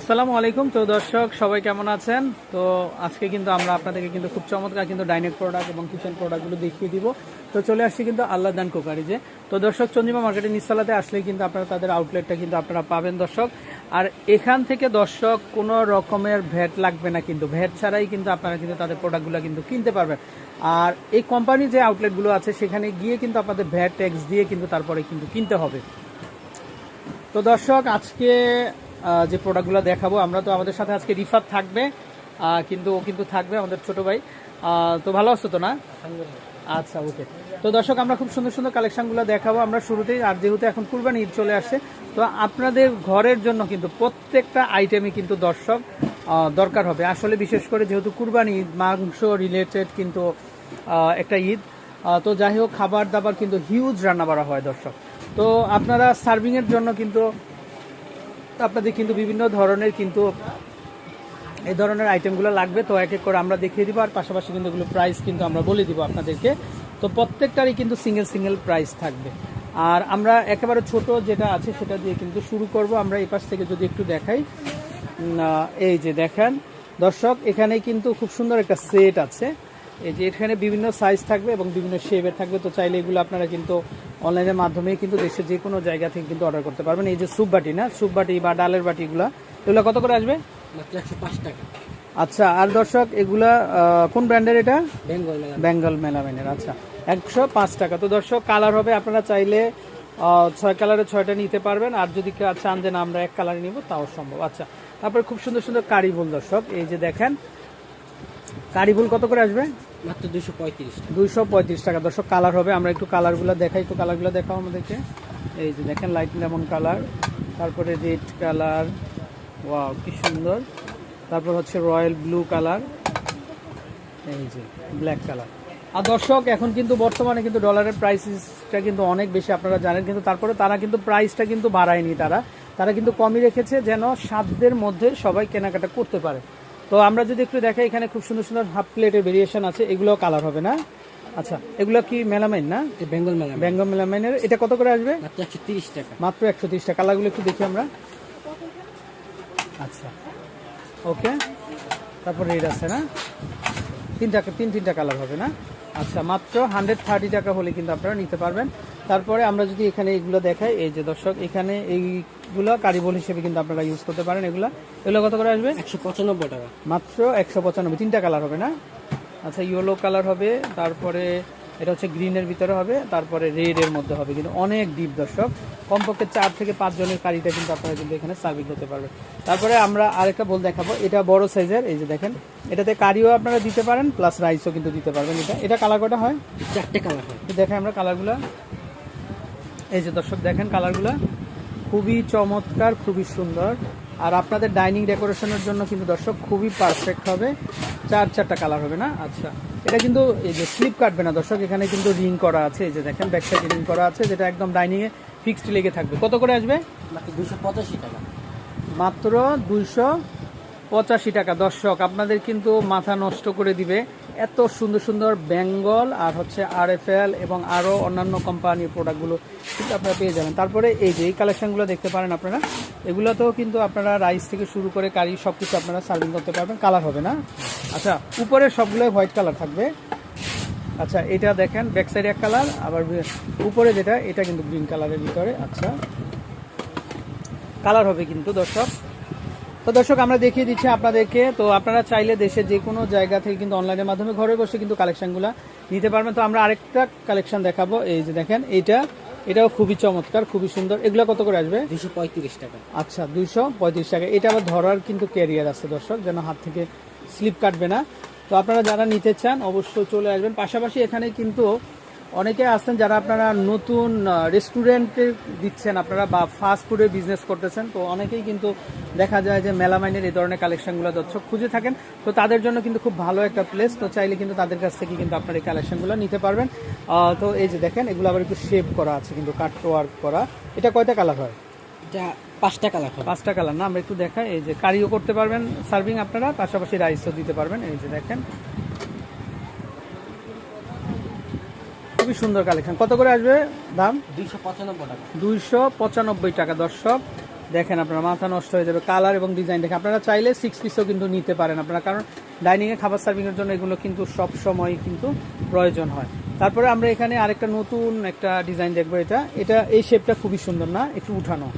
আসসালামু আলাইকুম, তো দর্শক, সবাই কেমন আছেন? তো আজকে কিন্তু আমরা আপনাদেরকে কিন্তু খুব চমৎকার কিন্তু ডাইনিং প্রোডাক্ট এবং কিচেন প্রোডাক্টগুলো দেখিয়ে দিব। তো চলে আসছি কিন্তু আল্লাহ দান কোকারিজে তো দর্শক, চন্দ্রিমা মার্কেটের নিস্তালাতে আসলে কিন্তু আপনারা তাদের আউটলেটটা কিন্তু আপনারা পাবেন দর্শক। আর এখান থেকে দর্শক, কোনো রকমের ভ্যাট লাগবে না কিন্তু। ভ্যাট ছাড়াই কিন্তু আপনারা কিন্তু তাদের প্রোডাক্টগুলো কিন্তু কিনতে পারবেন। আর এই কোম্পানির যে আউটলেটগুলো আছে, সেখানে গিয়ে কিন্তু আপনাদের ভ্যাট ট্যাক্স দিয়ে কিন্তু তারপরে কিন্তু কিনতে হবে। তো দর্শক, আজকে যে প্রোডাক্টগুলো দেখাবো আমরা তো আমাদের সাথে আজকে রিফাত থাকবে কিন্তু ও কিন্তু থাকবে আমাদের ছোট ভাই। তো ভালো আছো তো না? আচ্ছা ওকে তো দর্শক আমরা খুব সুন্দর সুন্দর কালেকশনগুলো দেখাবো আমরা শুরুতেই আর যেহেতু এখন কুরবানি ঈদ চলে আসছে তো আপনাদের ঘরের জন্য কিন্তু প্রত্যেকটা আইটেমই কিন্তু দর্শক দরকার হবে। আসলে বিশেষ করে যেহেতু কুরবানি ঈদ মাংস রিলেটেড কিন্তু একটা ঈদ তো যাই হোক খাবার দাবার কিন্তু হিউজ রান্না বাড়া হয় দর্শক। তো আপনারা সার্ভিংয়ের জন্য কিন্তু আপনাদের কিন্তু বিভিন্ন ধরনের কিন্তু এই ধরনের আইটেমগুলো লাগবে। তো এক এক করে আমরা দেখিয়ে দিব আর পাশাপাশি কিন্তু এগুলো প্রাইস কিন্তু আমরা বলে দিব আপনাদেরকে। তো প্রত্যেকটারই কিন্তু সিঙ্গেল সিঙ্গেল প্রাইস থাকবে। আর আমরা একেবারে ছোট যেটা আছে সেটা দিয়ে কিন্তু শুরু করব। আমরা এই পাশ থেকে যদি একটু দেখাই। এই যে দেখেন, দর্শক, এখানে কিন্তু খুব সুন্দর একটা সেট আছে। এই যে এখানে বিভিন্ন সাইজ থাকবে এবং বিভিন্ন শেপের থাকবে তো চাইলে এগুলো আপনারা কিন্তু অনলাইনের মাধ্যমে কিন্তু দেশের যে কোনো জায়গা থেকে কিন্তু অর্ডার করতে পারবেন। এই যে স্যুপ বাটি না স্যুপ বাটি বা ডালের বাটিগুলো এগুলো কত করে আসবে? টাকা। আচ্ছা আর দর্শক এগুলা কোন ব্র্যান্ডের এটা? বেঙ্গল মেলা বেঙ্গল মেলামেনের আচ্ছা একশো পাঁচ টাকা। তো দর্শক কালার হবে আপনারা চাইলে ছয় কালারের ছয়টা নিতে পারবেন আর যদি চান যে না আমরা এক কালার নিব তাও সম্ভব। আচ্ছা তারপরে খুব সুন্দর সুন্দর কারিবুল দর্শক এই যে দেখেন কারিবুল কত করে আসবে? মাত্র দুশো পঁয়ত্রিশ দুইশো পঁয়ত্রিশ টাকা। দর্শক কালার হবে। আমরা একটু কালারগুলো দেখাই। একটু কালারগুলো দেখাও আমাদেরকে। এই যে দেখেন লাইট লেমন কালার তারপরে রেড কালার ওয়াও কি সুন্দর। তারপর হচ্ছে রয়্যাল ব্লু কালার এই যে ব্ল্যাক কালার আর দর্শক এখন কিন্তু বর্তমানে কিন্তু ডলারের প্রাইসটা কিন্তু অনেক বেশি আপনারা জানেন। কিন্তু তারপরে তারা কিন্তু প্রাইসটা কিন্তু বাড়ায়নি তারা। তারা কিন্তু কমই রেখেছে যেন সাধ্যের মধ্যে সবাই কেনাকাটা করতে পারে। তো আমরা যদি একটু দেখে এখানে খুব সুন্দর সুন্দর হাফ প্লেটের ভেরিয়েশন আছে এগুলো কালার হবে না? আচ্ছা এগুলো কি মেলামাইন না? বেঙ্গল মেলা বেঙ্গল মেলামাইনের। এটা কত করে আসবে? মাত্র একশো তিরিশ টাকা। মাত্র একশো তিরিশ টাকা। কালারগুলো একটু দেখি আমরা। আচ্ছা ওকে তারপর রেড আছে না? তিনটা তিন তিনটা কালার হবে না? আচ্ছা মাত্র হান্ড্রেড থার্টি টাকা হলে কিন্তু আপনারা নিতে পারবেন। তারপরে আমরা যদি এখানে এইগুলো দেখাই এই যে দর্শক এখানে এইগুলো কারিবল হিসেবে কিন্তু আপনারা ইউজ করতে পারেন এগুলো। এগুলো কত করে আসবে? একশো পঁচানব্বই টাকা। মাত্র একশো পঁচানব্বই। তিনটা কালার হবে না? আচ্ছা ইয়েলো কালার হবে তারপরে এটা হচ্ছে গ্রিনের ভিতরে হবে তারপরে রেডের মধ্যে হবে কিন্তু অনেক ডিপ দর্শক। কমপক্ষে চার থেকে পাঁচ জনের কারিটা কিন্তু আপনারা কিন্তু এখানে সার্ভিং করতে পারবেন। তারপরে আমরা আরেকটা বল দেখাবো এটা বড় সাইজের এই যে দেখেন এটাতে কারিও আপনারা দিতে পারেন প্লাস রাইসও কিন্তু দিতে পারবেন এটা। এটা কালার কটা হয়? চারটে কালার হয়। দেখাই আমরা কালারগুলো এই যে দর্শক দেখেন কালারগুলো খুবই চমৎকার খুবই সুন্দর। আর আপনাদের ডাইনিং ডেকোরেশনের জন্য কিন্তু দর্শক খুবই পারফেক্ট হবে। চার চারটা কালার হবে না? আচ্ছা। এটা কিন্তু এই যে স্লিপ কাটবে না দর্শক এখানে কিন্তু রিং করা আছে এই যে দেখেন ব্যাক সাইডে রিং করা আছে যেটা একদম ডাইনিংয়ে ফিক্সড লেগে থাকবে। কত করে আসবে? মাত্র দুশো পঁচাশি টাকা। মাত্র দুইশো পঁচাশি টাকা। দর্শক আপনাদের কিন্তু মাথা নষ্ট করে দিবে। এত সুন্দর সুন্দর বেঙ্গল আর হচ্ছে আর এফ এল এবং আরও অন্যান্য কোম্পানির প্রোডাক্টগুলো কিন্তু আপনারা পেয়ে যাবেন। তারপরে এই যে, এই কালেকশানগুলো দেখতে পারেন আপনারা। এগুলোতেও কিন্তু আপনারা রাইস থেকে শুরু করে কারি সব কিছু আপনারা সার্ভিং করতে পারবেন। কালার হবে না? আচ্ছা উপরে সবগুলোই হোয়াইট কালার থাকবে। আচ্ছা এটা দেখেন, ব্যাক সাইডে এক কালার, আবার উপরে যেটা, এটা কিন্তু গ্রিন কালারের ভিতরে। আচ্ছা কালার হবে কিন্তু দর্শক। তো দর্শক আমরা দেখিয়ে দিচ্ছি আপনাদেরকে। তো আপনারা চাইলে দেশের যে কোনো জায়গা থেকে কিন্তু অনলাইনের মাধ্যমে ঘরে বসে কিন্তু কালেকশনগুলো নিতে পারবেন। তো আমরা আরেকটা কালেকশন দেখাবো। এই যে দেখেন এইটা এটাও খুবই চমৎকার খুবই সুন্দর। এগুলো কত করে আসবে? দুশো পঁয়ত্রিশ টাকা। আচ্ছা দুশো পঁয়ত্রিশ টাকা। এটা আবার ধরার কিন্তু ক্যারিয়ার আছে দর্শক যেন হাত থেকে স্লিপ কাটবে না। তো আপনারা যারা নিতে চান অবশ্যই চলে আসবেন। পাশাপাশি এখানে কিন্তু অনেকে আছেন যারা আপনারা নতুন রেস্টুরেন্টে দিচ্ছেন আপনারা বা ফাস্ট ফুডের বিজনেস করতেছেন তো অনেকেই কিন্তু দেখা যায় যে মেলামাইনের এই ধরনের কালেকশনগুলো দর্শক খুঁজে থাকেন। তো তাদের জন্য কিন্তু খুব ভালো একটা প্লেস তো চাইলে কিন্তু তাদের কাছ থেকে কিন্তু আপনার এই কালেকশনগুলো নিতে পারবেন। তো এই যে দেখেন এগুলো আবার একটু শেপ করা আছে কিন্তু কাট ওয়ার্ক করা। এটা কয়টা কালার হয়? এটা পাঁচটা কালার হবে পাঁচটা কালার না? আমরা একটু দেখাই এই যে কারিও করতে পারবেন সার্ভিং আপনারা পাশাপাশি রাইসও দিতে পারবেন এই যে দেখেন। খুবই সুন্দর কালেকশন কত করে আসবে দাম? দুইশো পঁচানব্বই টাকা। দুইশো পঁচানব্বই টাকা দর্শক। দেখেন আপনার মাথা নষ্ট হয়ে যাবে। কালার এবং ডিজাইন দেখে আপনারা চাইলে সিক্স পিসও কিন্তু নিতে পারেন আপনারা কারণ ডাইনিংয়ে খাবার সার্ভিংয়ের জন্য এগুলো কিন্তু সব সময় কিন্তু প্রয়োজন হয়। তারপরে আমরা এখানে আরেকটা নতুন একটা ডিজাইন দেখব এটা। এটা এই শেপটা খুবই সুন্দর না? একটু উঠানো।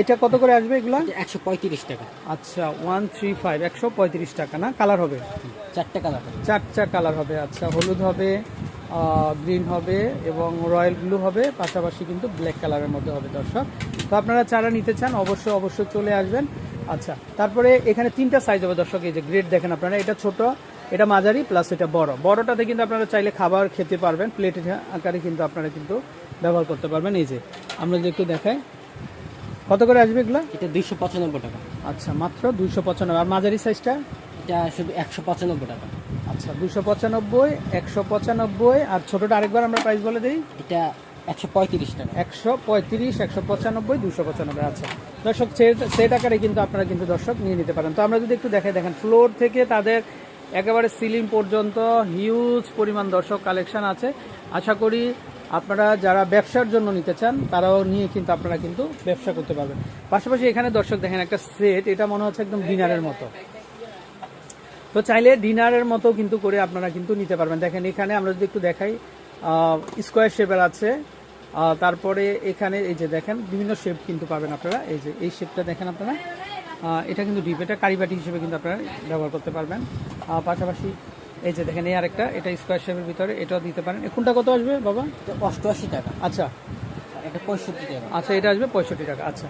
এটা কত করে আসবে এগুলো? একশো পঁয়ত্রিশ টাকা। আচ্ছা ওয়ান থ্রি ফাইভ একশো পঁয়ত্রিশ টাকা না? কালার হবে? চারটে কালার চারটা কালার হবে আচ্ছা হলুদ হবে গ্রিন হবে এবং রয়্যাল ব্লু হবে পাশাপাশি কিন্তু ব্ল্যাক কালারের মধ্যে হবে দর্শক। তো আপনারা চারা নিতে চান অবশ্যই অবশ্যই চলে আসবেন। আচ্ছা তারপরে এখানে তিনটা সাইজ হবে দর্শক এই যে গ্রেড দেখেন আপনারা এটা ছোট এটা মাঝারি প্লাস এটা বড়। বড়টাতে কিন্তু আপনারা চাইলে খাবার খেতে পারবেন প্লেট আকারে কিন্তু আপনারা কিন্তু ব্যবহার করতে পারবেন। এই যে আমরা যদি একটু দেখাই কত করে আসবে এগুলো? এটা দুইশো পঁচানব্বই টাকা। আচ্ছা মাত্র দুইশো পঁচানব্বই আর মাঝারি সাইজটা এটা শুধু একশো পঁচানব্বই টাকা। আচ্ছা দুশো পঁচানব্বই একশো পঁচানব্বই আর ছোটটা আরেকবার আমরা প্রাইস বলে দিই। এটা একশো পঁয়ত্রিশ টাকা। একশো পঁয়ত্রিশ একশো পঁচানব্বই দুশো পঁচানব্বই আচ্ছা। দর্শক সেট আকারে কিন্তু আপনারা কিন্তু দর্শক নিয়ে নিতে পারেন। তো আমরা যদি একটু দেখে দেখেন ফ্লোর থেকে তাদের একেবারে সিলিং পর্যন্ত হিউজ পরিমাণ দর্শক কালেকশন আছে। আশা করি আপনারা যারা ব্যবসার জন্য নিতে চান তারাও নিয়ে কিন্তু আপনারা কিন্তু ব্যবসা করতে পারবেন। পাশাপাশি এখানে দর্শক দেখেন একটা সেট এটা মনে হচ্ছে একদম ডিনারের মতো। তো চাইলে ডিনারের মতো কিন্তু করে আপনারা কিন্তু নিতে পারবেন। দেখেন এখানে আমরা যদি একটু দেখাই স্কোয়ার শেপের আছে। তারপরে এখানে এই যে দেখেন বিভিন্ন শেপ কিন্তু পাবেন আপনারা। এই যে এই শেপটা দেখেন আপনারা। এটা কিন্তু ডিপ এটা কারিবাটি হিসেবে কিন্তু আপনারা ব্যবহার করতে পারবেন। পাশাপাশি এই যে দেখেন এই আরেকটা এটা স্কোয়ার শেপের ভিতরে এটাও দিতে পারেন। কোনটা কত আসবে বাবা? অষ্টআশি টাকা। আচ্ছা। এটা পঁয়ষট্টি টাকা। আচ্ছা এটা আসবে পঁয়ষট্টি টাকা। আচ্ছা।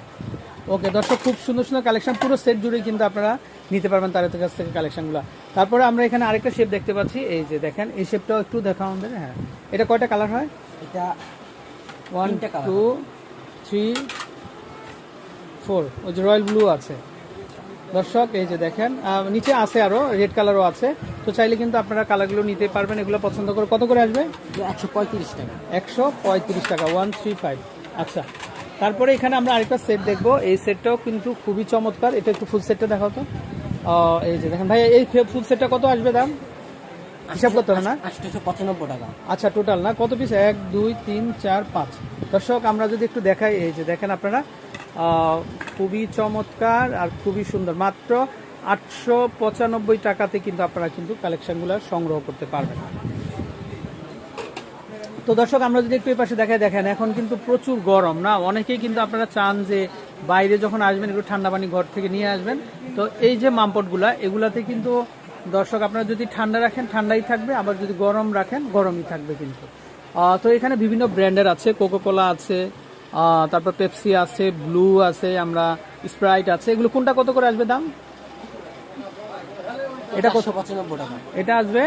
ওকে দর্শক খুব সুন্দর সুন্দর কালেকশন পুরো সেট জুড়ে কিন্তু আপনারা নিতে পারবেন তাদের কাছ থেকে কালেকশনগুলো তারপরে আমরা এখানে আরেকটা শেপ দেখতে পাচ্ছি। এই যে দেখেন এই শেপটাও একটু দেখা আমাদের হ্যাঁ। এটা কয়টা কালার হয়? এটা ওয়ান টু থ্রি ফোর ওই যে রয়্যাল ব্লু আছে। দর্শক এই যে দেখেন নিচে আছে আরও রেড কালারও আছে। তো চাইলে কিন্তু আপনারা কালারগুলো নিতে পারবেন এগুলো পছন্দ করে। কত করে আসবে? একশো পঁয়ত্রিশ টাকা। একশো পঁয়ত্রিশ টাকা ওয়ান থ্রি ফাইভ আচ্ছা তারপরে এখানে আমরা আরেকটা সেট দেখব। এই সেটটাও কিন্তু খুবই চমৎকার। এটা একটু ফুল সেটটা দেখাও তো। এই যে দেখেন ভাই এই ফুল সেটটা কত আসবে দাম? হিসাব করতে হবে না? পঁচানব্বই টাকা। আচ্ছা টোটাল না? কত পিস এক দুই তিন চার পাঁচ। দর্শক আমরা যদি একটু দেখাই এই যে দেখেন আপনারা খুবই চমৎকার আর খুবই সুন্দর। মাত্র আটশো পঁচানব্বই টাকাতে কিন্তু আপনারা কিন্তু কালেকশনগুলো সংগ্রহ করতে পারবেন। তো দর্শক আমরা যদি একটু এই পাশে দেখাই দেখেন এখন কিন্তু প্রচুর গরম না? অনেকেই কিন্তু আপনারা চান যে বাইরে যখন আসবেন একটু ঠান্ডা পানি ঘর থেকে নিয়ে আসবেন। তো এই যে মামপটগুলা এগুলাতে কিন্তু দর্শক আপনারা যদি ঠান্ডা রাখেন ঠান্ডাই থাকবে আবার যদি গরম রাখেন গরমই থাকবে কিন্তু। তো এখানে বিভিন্ন ব্র্যান্ডের আছে কোকোকোলা আছে তারপর পেপসি আছে ব্লু আছে আমরা স্প্রাইট আছে। এগুলো কোনটা কত করে আসবে দাম? এটা কত? পঁচানব্বই টাকা। এটা আসবে?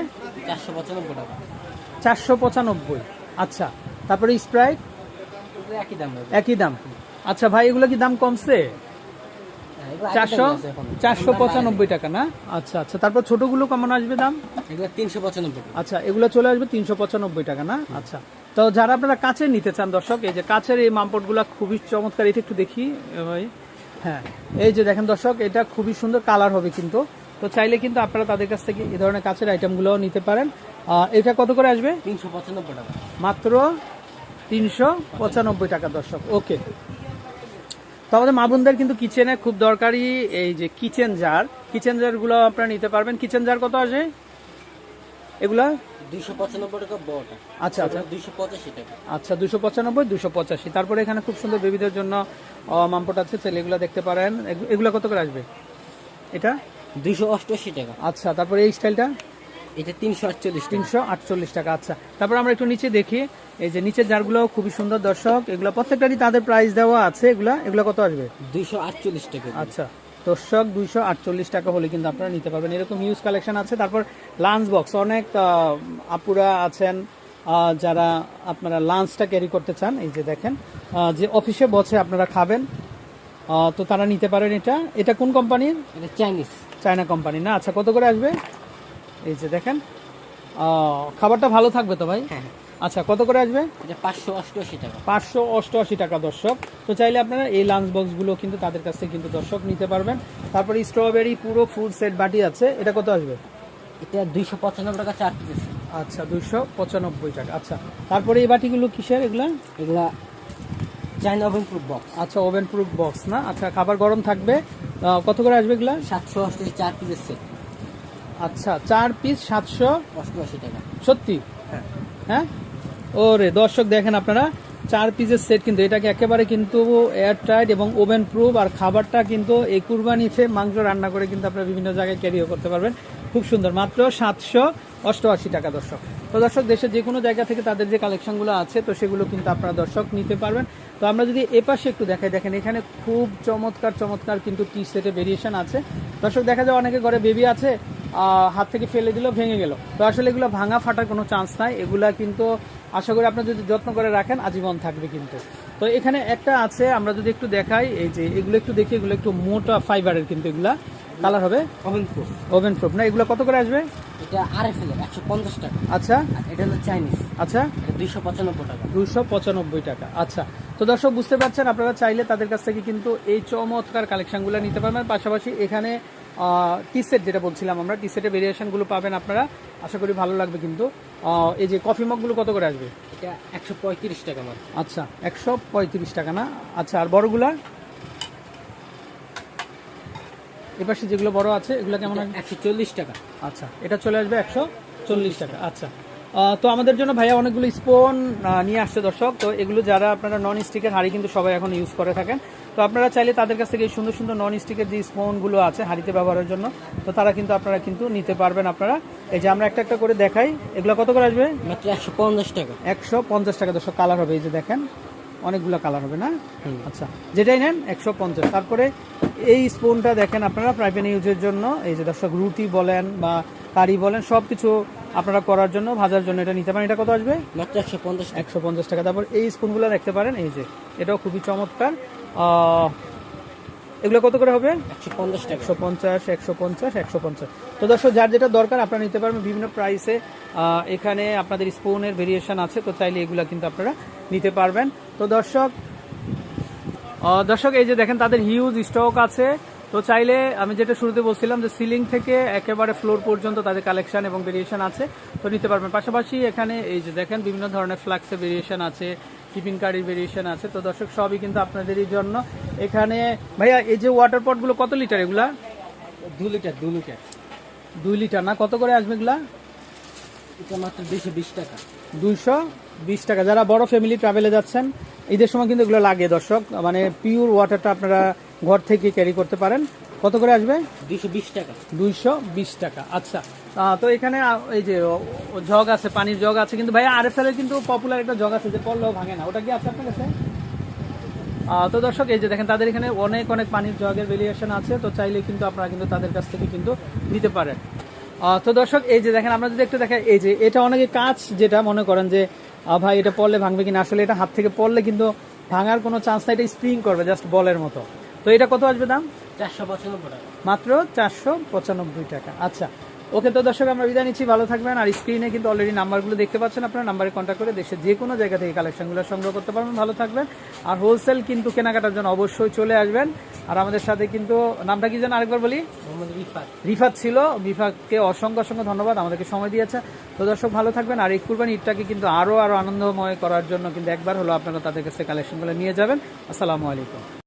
চারশো পঁচানব্বই টাকা। চারশো পঁচানব্বই। আচ্ছা তারপরে স্প্রাইট একই দাম একই দাম। আচ্ছা ভাই এগুলো কি দাম কমছে? হ্যাঁ, চারশো। চারশো পঁচানব্বই টাকা না? আচ্ছা আচ্ছা তারপর ছোটগুলো কেমন আসবে দাম? এগুলো তিনশো পঁচানব্বই আচ্ছা এগুলো চলে আসবে তিনশো পঁচানব্বই টাকা না? আচ্ছা তো যারা আপনারা কাছের নিতে চান দর্শক এই যে কাছের এই মামপটগুলো খুবই চমৎকার এটা একটু দেখি ভাই। হ্যাঁ এই যে দেখেন দর্শক এটা খুবই সুন্দর কালার হবে কিন্তু। তো চাইলে কিন্তু আপনারা তাদের কাছ থেকে এই ধরনের কাছের আইটেমগুলোও নিতে পারেন। এটা কত করে আসবে? তিনশো পঁচানব্বই টাকা। মাত্র তিনশো পঁচানব্বই টাকা দর্শক। ওকে। তো আমাদের মা বোনদের কিন্তু কিচেনে খুব দরকারি এই যে কিচেন জার। কিচেন জারগুলো আপনারা নিতে পারবেন। কিচেন জার কত আসে? এগুলা? দুইশো পঁচানব্বই টাকা বড়টা। আচ্ছা আচ্ছা। দুইশো পঁচাশি টাকা। আচ্ছা দুশো পঁচানব্বই দুশো পঁচাশি। তারপরে এখানে খুব সুন্দর বেবিদের জন্য আহ, আছে এগুলো দেখতে পারেন। এগু- এগুলো কত করে আসবে? এটা? দুইশো অষ্টআশি টাকা। আচ্ছা তারপরে এই স্টাইলটা? এটা তিনশো আটচল্লিশ টাকা। তিনশো আটচল্লিশ টাকা আচ্ছা। তারপর আমরা একটু নিচে দেখি। এই যে নিচের জারগুলো খুবই সুন্দর দর্শক। এগুলো প্রত্যেকটারই তাদের প্রাইস দেওয়া আছে। এগুলা এগুলো কত আসবে? দুইশো আটচল্লিশ টাকা আচ্ছা। দর্শক দুইশো আটচল্লিশ টাকা হলে কিন্তু আপনারা নিতে পারবেন। এরকম ইউজ কালেকশন আছে। তারপর লাঞ্চ বক্স অনেক আপুরা আছেন যারা আপনারা লাঞ্চটা ক্যারি করতে চান। এই যে দেখেন যে অফিসে বসে আপনারা খাবেন তো তারা নিতে পারেন এটা। এটা কোন কোম্পানির চাইনিজ চায়না কোম্পানি না আচ্ছা কত করে আসবে? এই যে দেখেন খাবারটা ভালো থাকবে তো ভাই? হ্যাঁ। আচ্ছা কত করে আসবে? পাঁচশো অষ্টআশি টাকা। পাঁচশো অষ্টআশি টাকা দর্শক। তো চাইলে আপনারা এই লাঞ্চ বক্সগুলো কিন্তু তাদের কাছ থেকে কিন্তু দর্শক নিতে পারবেন। তারপরে স্ট্রবেরি পুরো ফুল সেট বাটি আছে। এটা কত আসবে? এটা দুইশো পঁচানব্বই টাকা চার পিস আচ্ছা দুইশো পঁচানব্বই টাকা। আচ্ছা তারপরে এই বাটিগুলো কিসের এগুলা? এগুলা চাইনা ওভেন প্রুফ বক্স আচ্ছা ওভেন প্রুফ বক্স না? আচ্ছা খাবার গরম থাকবে। কত করে আসবে এগুলা? সাতশো অষ্টআশি চার পিসের সেট আচ্ছা চার পিস সাতশো অষ্টআশি টাকা। সত্যি? হ্যাঁ। হ্যাঁ? ওরে দর্শক দেখেন আপনারা চার পিসের সেট কিন্তু এটাকে একেবারে কিন্তু এয়ার টাইট এবং ওভেন প্রুফ আর খাবারটা কিন্তু এই কুরবানিতে মাংস রান্না করে কিন্তু আপনারা বিভিন্ন জায়গায় ক্যারিও করতে পারবেন। খুব সুন্দর মাত্র সাতশো অষ্টআশি টাকা দর্শক। তো দর্শক, দেশের যে কোনো জায়গা থেকে তাদের যে কালেকশনগুলো আছে, তো সেগুলো কিন্তু আপনারা দর্শক নিতে পারবেন। তো আমরা যদি এপাশে একটু দেখাই, দেখেন এখানে খুব চমৎকার চমৎকার কিন্তু টি সেটে ভেরিয়েশন আছে। দর্শক, দেখা যায় অনেকে ঘরে বেবি আছে হাত থেকে ফেলে দিল, ভেঙে গেল। তো আসলে এগুলো ভাঙা ফাটার কোনো চান্স নাই। এগুলা কিন্তু আশা করি আপনারা যদি যত্ন করে রাখেন, আজীবন থাকবে কিন্তু। তো এখানে একটা আছে, আমরা যদি একটু দেখাই, এই যে এগুলো একটু দেখি, এগুলো একটু মোটা ফাইবারের কিন্তু এগুলা। কালার হবে? ওভেন প্রুফ ওভেন প্রুফ না এগুলো কত করে আসবে? এটা আর এফ এল একশো পঞ্চাশ টাকা। আচ্ছা। আর এটা হলো চাইনিজ আচ্ছা। এটা দুইশো পঁচানব্বই টাকা। দুশো পঁচানব্বই টাকা। আচ্ছা। তো দর্শক বুঝতে পারছেন আপনারা চাইলে তাদের কাছ থেকে কিন্তু এই চমৎকার কালেকশনগুলো নিতে পারবেন। পাশাপাশি এখানে টি সেট যেটা বলছিলাম আমরা টি সেটের ভেরিয়েশনগুলো পাবেন আপনারা। আশা করি ভালো লাগবে কিন্তু। এই যে কফি মগগুলো কত করে আসবে? এটা একশো পঁয়ত্রিশ টাকা মাত্র। আচ্ছা একশো পঁয়ত্রিশ টাকা না? আচ্ছা আর বড়গুলা? এপাশে যেগুলো বড় আছে এগুলো কেমন একশো চল্লিশ টাকা। আচ্ছা এটা চলে আসবে একশো চল্লিশ টাকা আচ্ছা। তো আমাদের জন্য ভাইয়া অনেকগুলো স্পোন নিয়ে আসছে দর্শক। তো এগুলো যারা আপনারা নন স্টিকের হাঁড়ি কিন্তু সবাই এখন ইউজ করে থাকেন। তো আপনারা চাইলে তাদের কাছ থেকে এই সুন্দর সুন্দর নন স্টিকের যে স্পোনগুলো আছে হাঁড়িতে ব্যবহারের জন্য তো তারা কিন্তু আপনারা কিন্তু নিতে পারবেন আপনারা। এই যে আমরা একটা একটা করে দেখাই। এগুলো কত করে আসবে? মাত্র একশো পঞ্চাশ টাকা। একশো পঞ্চাশ টাকা দর্শক কালার হবে এই যে দেখেন। অনেকগুলো কালার হবে না? আচ্ছা যেটাই নেন একশো পঞ্চাশ। তারপরে এই স্পুনটা দেখেন আপনারা প্রাইভেট ইউজের জন্য এই যে দর্শক রুটি বলেন বা কারি বলেন সব কিছু আপনারা করার জন্য ভাজার জন্য এটা নিতে পারেন। এটা কত আসবে? মাত্র একশো পঞ্চাশ টাকা। একশো পঞ্চাশ টাকা। তারপর এই স্পুনগুলো দেখতে পারেন এই যে এটাও খুবই চমৎকার। এগুলো কত করে হবে? একশো পঞ্চাশ একশো পঞ্চাশ একশো পঞ্চাশ তো দর্শক যার যেটা দরকার আপনারা নিতে পারবেন বিভিন্ন প্রাইসে এখানে আপনাদের স্পুনের ভেরিয়েশন আছে তো চাইলে এগুলো কিন্তু আপনারা নিতে পারবেন। তো দর্শক দর্শক এই যে দেখেন তাদের হিউজ স্টক আছে। তো চাইলে আমি যেটা শুরুতে বলছিলাম যে সিলিং থেকে একেবারে ফ্লোর পর্যন্ত তাদের কালেকশন এবং ভেরিয়েশন আছে। তো নিতে পারবেন। পাশাপাশি এখানে এই যে দেখেন বিভিন্ন ধরনের ফ্লাক্সের ভেরিয়েশন আছে। টিফিন কারির ভেরিয়েশন আছে। তো দর্শক সবই কিন্তু আপনাদেরই জন্য। এখানে ভাইয়া এই যে ওয়াটার পটগুলো কত লিটার এগুলা? দু লিটার দু লিটার দুই লিটার না? কত করে আসবে এগুলা? এটা মাত্র দুইশো বিশ টাকা। দুইশো বিশ টাকা। যারা বড় ফ্যামিলি ট্রাভেলে যাচ্ছেন ঈদের সময় কিন্তু এগুলো লাগে দর্শক। মানে পিওর ওয়াটারটা আপনারা ঘর থেকে ক্যারি করতে পারেন। কত করে আসবে? দুইশো বিশ টাকা। দুইশো বিশ টাকা। আচ্ছা তো এখানে এই যে জগ আছে পানির জগ আছে কিন্তু ভাই আর এফ এর কিন্তু পপুলার একটা জগ আছে যে পড়লেও ভাঙে না। ওটা কি আছে আপনার কাছে? তো দর্শক এই যে দেখেন তাদের এখানে অনেক অনেক পানির জগের ভেরিয়েশন আছে তো চাইলে কিন্তু আপনারা কিন্তু তাদের কাছ থেকে কিন্তু নিতে পারেন। তো দর্শক এই যে দেখেন আমরা যদি একটু দেখেন এই যে এটা অনেকে কাজ যেটা মনে করেন যে ভাই এটা পড়লে ভাঙবে কিনা? আসলে এটা হাত থেকে পড়লে কিন্তু ভাঙার কোনো চান্স নাই এটা স্প্রিং করবে জাস্ট বলের মতো। তো এটা কত আসবে দাম? চারশো পঁচানব্বই টাকা। মাত্র চারশো পঁচানব্বই টাকা। আচ্ছা ওকে তো দর্শক আমরা বিদায় নিচ্ছি ভালো থাকবেন। আর স্ক্রিনে কিন্তু অলরেডি নাম্বারগুলো দেখতে পাচ্ছেন আপনারা নাম্বারে কন্ট্যাক্ট করে দেশের যে কোনো জায়গা থেকে কালেকশনগুলো সংগ্রহ করতে পারবেন। ভালো থাকবেন। আর হোলসেল কিন্তু কেনাকাটার জন্য অবশ্যই চলে আসবেন। আর আমাদের সাথে কিন্তু নামটা কি যেন আরেকবার বলি? রিফাত। রিফাত ছিল। রিফাতকে অসংখ্য অসংখ্য ধন্যবাদ আমাদেরকে সময় দিয়েছে। তো দর্শক ভালো থাকবেন। আর এই কুরবানি ঈদটাকে কিন্তু আরও আরও আনন্দময় করার জন্য কিন্তু একবার হলো আপনারা তাদের কাছে কালেকশনগুলো নিয়ে যাবেন। আসসালামু আলাইকুম।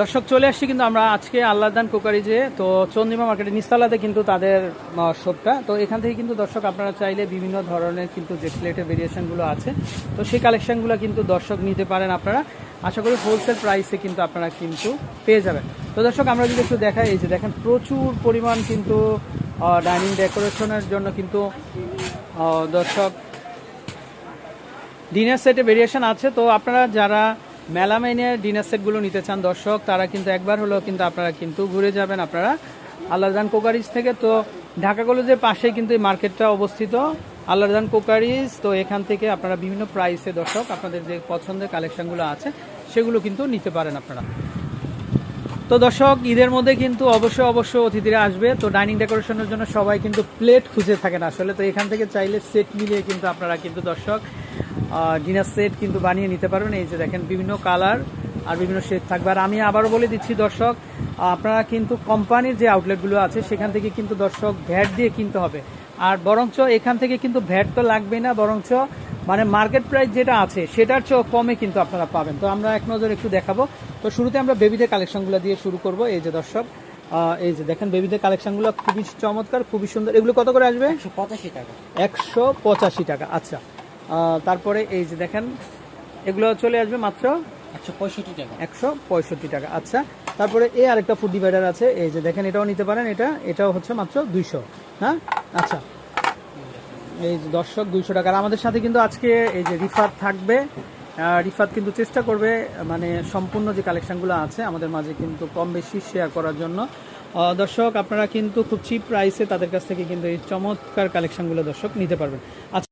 দর্শক, চলে আসছি কিন্তু আমরা আজকে আল্লাহদান কোকারিজে। তো চন্দ্রিমা মার্কেটের নিস্তালাতে কিন্তু তাদের শপটা। তো এখান থেকে কিন্তু দর্শক, আপনারা চাইলে বিভিন্ন ধরনের কিন্তু যে প্লেটের ভেরিয়েশনগুলো আছে, তো সেই কালেকশানগুলো কিন্তু দর্শক নিতে পারেন আপনারা। আশা করি হোলসেল প্রাইসে কিন্তু আপনারা কিন্তু পেয়ে যাবেন। তো দর্শক, আমরা যদি একটু দেখাই, এই যে দেখেন, প্রচুর পরিমাণ কিন্তু ডাইনিং ডেকোরেশনের জন্য কিন্তু দর্শক ডিনার সেটে ভেরিয়েশন আছে। তো আপনারা যারা মেলামাইনের ডিনার সেটগুলো নিতে চান দর্শক, তারা কিন্তু একবার হলেও কিন্তু আপনারা কিন্তু ঘুরে যাবেন। আপনারা আল্লাহদান কোকারিজ থেকে তো ঢাকা কলেজের পাশে কিন্তু এই মার্কেটটা অবস্থিত। আল্লাহদান কোকারিজ, তো এখান থেকে আপনারা বিভিন্ন প্রাইসে দর্শক, আপনাদের যে পছন্দের কালেকশনগুলো আছে, সেগুলো কিন্তু নিতে পারেন আপনারা। তো দর্শক, ঈদের মধ্যে কিন্তু অবশ্যই অবশ্যই অতিথিরা আসবে। তো ডাইনিং ডেকোরেশনের জন্য সবাই কিন্তু প্লেট খুঁজে থাকেন আসলে। তো এখান থেকে চাইলে সেট মিলিয়ে কিন্তু আপনারা কিন্তু দর্শক ডিনার সেট কিন্তু বানিয়ে নিতে পারবেন। এই যে দেখেন বিভিন্ন কালার আর বিভিন্ন শেড থাকবে। আর আমি আবারও বলে দিচ্ছি দর্শক আপনারা কিন্তু কোম্পানির যে আউটলেটগুলো আছে সেখান থেকে কিন্তু দর্শক ভ্যাট দিয়ে কিনতে হবে। আর বরঞ্চ এখান থেকে কিন্তু ভ্যাট তো লাগবেই না বরঞ্চ মানে মার্কেট প্রাইস যেটা আছে সেটার চেয়েও কমে কিন্তু আপনারা পাবেন। তো আমরা এক নজর একটু দেখাবো। তো শুরুতে আমরা বেবিদের কালেকশনগুলো দিয়ে শুরু করব। এই যে দর্শক এই যে দেখেন বেবিদের কালেকশনগুলো খুবই চমৎকার খুবই সুন্দর। এগুলো কত করে আসবে? একশো পঁচাশি টাকা। একশো পঁচাশি টাকা আচ্ছা। তারপরে এই যে দেখেন এগুলো চলে আসবে মাত্র একশো পঁয়ষট্টি টাকা। একশো পঁয়ষট্টি টাকা। আচ্ছা তারপরে এই আরেকটা ফুড ডিভাইডার আছে। এই যে দেখেন এটাও নিতে পারেন। এটা এটাও হচ্ছে মাত্র দুইশো হ্যাঁ আচ্ছা। এই যে দর্শক দুইশো টাকা। আমাদের সাথে কিন্তু আজকে এই যে রিফাত থাকবে। রিফাত কিন্তু চেষ্টা করবে মানে সম্পূর্ণ যে কালেকশনগুলো আছে আমাদের মাঝে কিন্তু কম বেশি শেয়ার করার জন্য। দর্শক আপনারা কিন্তু খুব চিপ প্রাইসে তাদের কাছ থেকে কিন্তু এই চমৎকার কালেকশনগুলো দর্শক নিতে পারবেন। আচ্ছা